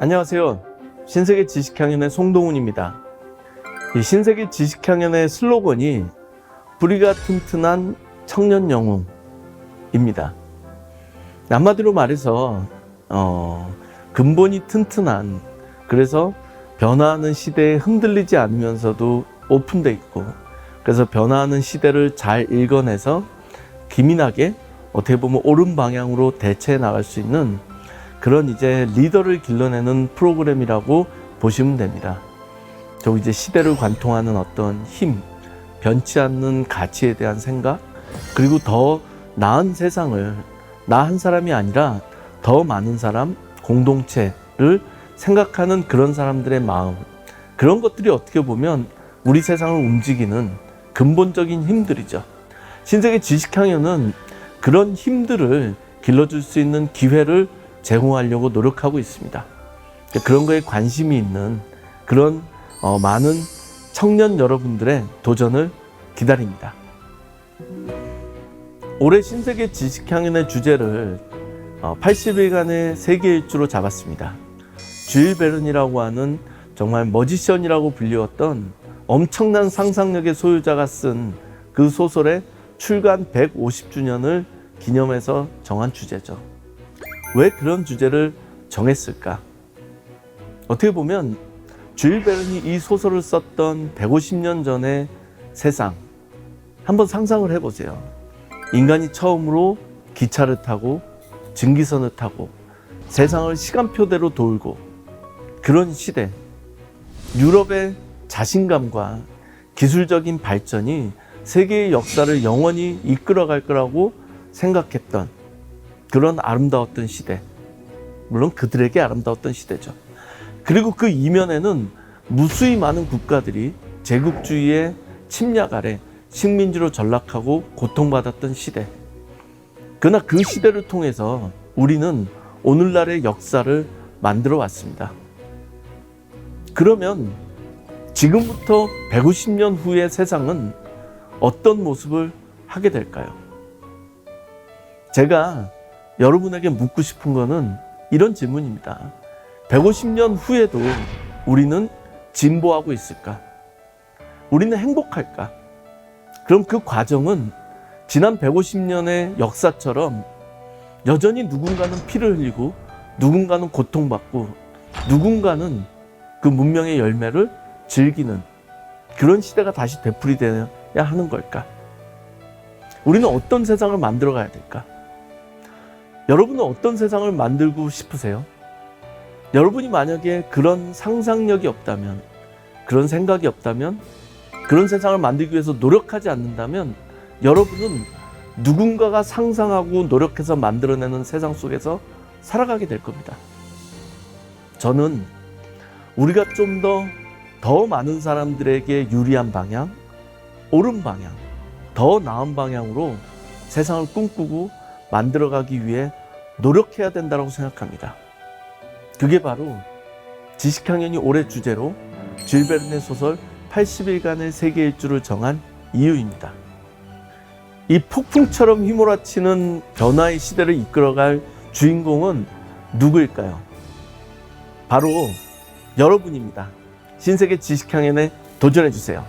안녕하세요. 신세계 지식향연의 송동훈입니다. 이 신세계 지식향연의 슬로건이 뿌리가 튼튼한 청년 영웅입니다. 한마디로 말해서 어, 근본이 튼튼한 그래서 변화하는 시대에 흔들리지 않으면서도 오픈돼 있고 그래서 변화하는 시대를 잘 읽어내서 기민하게 어떻게 보면 옳은 방향으로 대처해 나갈 수 있는 그런 이제 리더를 길러내는 프로그램이라고 보시면 됩니다. 저 이제 시대를 관통하는 어떤 힘, 변치 않는 가치에 대한 생각, 그리고 더 나은 세상을 나 한 사람이 아니라 더 많은 사람, 공동체를 생각하는 그런 사람들의 마음, 그런 것들이 어떻게 보면 우리 세상을 움직이는 근본적인 힘들이죠. 신세계 지식향연은 그런 힘들을 길러줄 수 있는 기회를 제공하려고 노력하고 있습니다. 그런 거에 관심이 있는 그런 어, 많은 청년 여러분들의 도전을 기다립니다. 올해 신세계 지식향연의 주제를 어, 80일간의 세계 일주로 잡았습니다. 주일 베른이라고 하는 정말 머지션이라고 불리웠던 엄청난 상상력의 소유자가 쓴 그 소설의 출간 150주년을 기념해서 정한 주제죠. 왜 그런 주제를 정했을까? 어떻게 보면 주일 베른이 이 소설을 썼던 150년 전의 세상 한번 상상을 해보세요. 인간이 처음으로 기차를 타고 증기선을 타고 세상을 시간표대로 돌고 그런 시대 유럽의 자신감과 기술적인 발전이 세계의 역사를 영원히 이끌어갈 거라고 생각했던 그런 아름다웠던 시대. 물론 그들에게 아름다웠던 시대죠. 그리고 그 이면에는 무수히 많은 국가들이 제국주의의 침략 아래 식민지로 전락하고 고통받았던 시대. 그러나 그 시대를 통해서 우리는 오늘날의 역사를 만들어 왔습니다. 그러면 지금부터 150년 후의 세상은 어떤 모습을 하게 될까요? 제가 여러분에게 묻고 싶은 거는 이런 질문입니다. 150년 후에도 우리는 진보하고 있을까? 우리는 행복할까? 그럼 그 과정은 지난 150년의 역사처럼 여전히 누군가는 피를 흘리고 누군가는 고통받고 누군가는 그 문명의 열매를 즐기는 그런 시대가 다시 되풀이되어야 하는 걸까? 우리는 어떤 세상을 만들어 가야 될까? 여러분은 어떤 세상을 만들고 싶으세요? 여러분이 만약에 그런 상상력이 없다면, 그런 생각이 없다면, 그런 세상을 만들기 위해서 노력하지 않는다면, 여러분은 누군가가 상상하고 노력해서 만들어내는 세상 속에서 살아가게 될 겁니다. 저는 우리가 좀 더 더 많은 사람들에게 유리한 방향, 옳은 방향, 더 나은 방향으로 세상을 꿈꾸고 만들어가기 위해 노력해야 된다고 생각합니다. 그게 바로 지식학년이 올해 주제로 질베른의 소설 80일간의 세계 일주를 정한 이유입니다. 이 폭풍처럼 휘몰아치는 변화의 시대를 이끌어갈 주인공은 누구일까요? 바로 여러분입니다. 신세계 지식향연에 도전해 주세요.